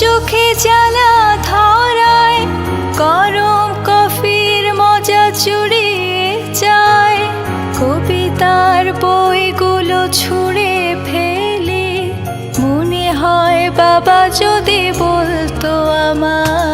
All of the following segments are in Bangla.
চোখে জ্বালা ধরায়, গরম কফির মজা চুড়িয়ে যায় কবিতার বইগুলো ছুঁড়ে ফেলি, মনে হয় বাবা যদি বলতো আমায়।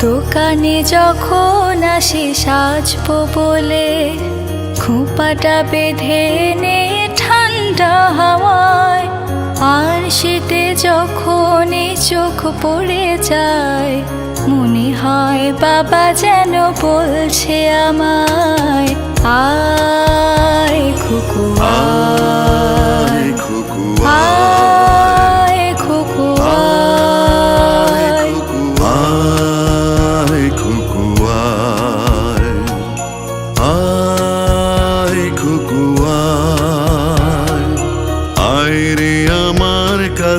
দোকানে যখন আসি সাজবো বলে খোঁপাটা বেঁধে নে ঠান্ডা হাওয়ায় আর শীতে যখনই চোখ পড়ে যায়, মনে হয় বাবা যেন বলছে আমায়, আয় খুকু, আয়।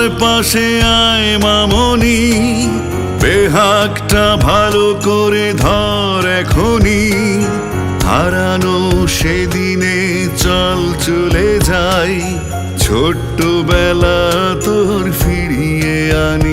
আমার পাশে আয় মামনি বেহাকটা ভালো করে ধর এখনি হারানো সেদিনে চল চলে যাই, ছোট্টবেলা তোর ফিরিয়ে আনি।